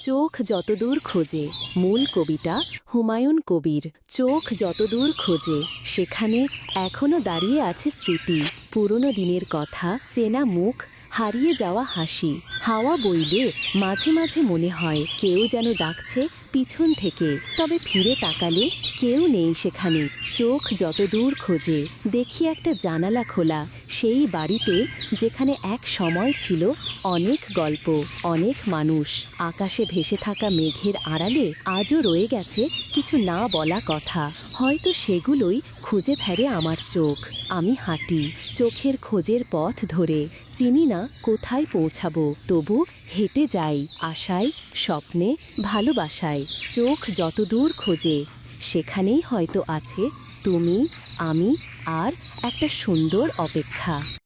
চোখ যতদূর খোঁজে, মূল কবিতা হুমায়ুন কবির, চোখ যতদূর খোঁজে, সেখানে এখনও দাঁড়িয়ে আছে স্মৃতি, পুরনো দিনের কথা, চেনা মুখ, হারিয়ে যাওয়া হাসি, হাওয়া বইলে মাঝে মাঝে মনে হয় কেউ যেন ডাকছে পিছন থেকে, তবে ফিরে তাকালে কেউ নেই সেখানে, চোখ যতদূর খোঁজে, দেখি একটা জানালা খোলা, সেই বাড়িতে যেখানে এক সময় ছিল অনেক গল্প, অনেক মানুষ। আকাশে ভেসে থাকা মেঘের আড়ালে আজও রয়ে গেছে কিছু না বলা কথা। হয়তো সেগুলোই খুঁজে ফেরে আমার চোখ। আমি হাঁটি, চোখের খোঁজের পথ ধরে। চিনি না কোথায় পৌঁছাবো, তবু হেঁটে যাই আশায়, স্বপ্নে, ভালোবাসায়। চোখ যতদূর খোঁজে, সেখানেই হয়তো আছে তুমি, আমি আর একটা সুন্দর অপেক্ষা।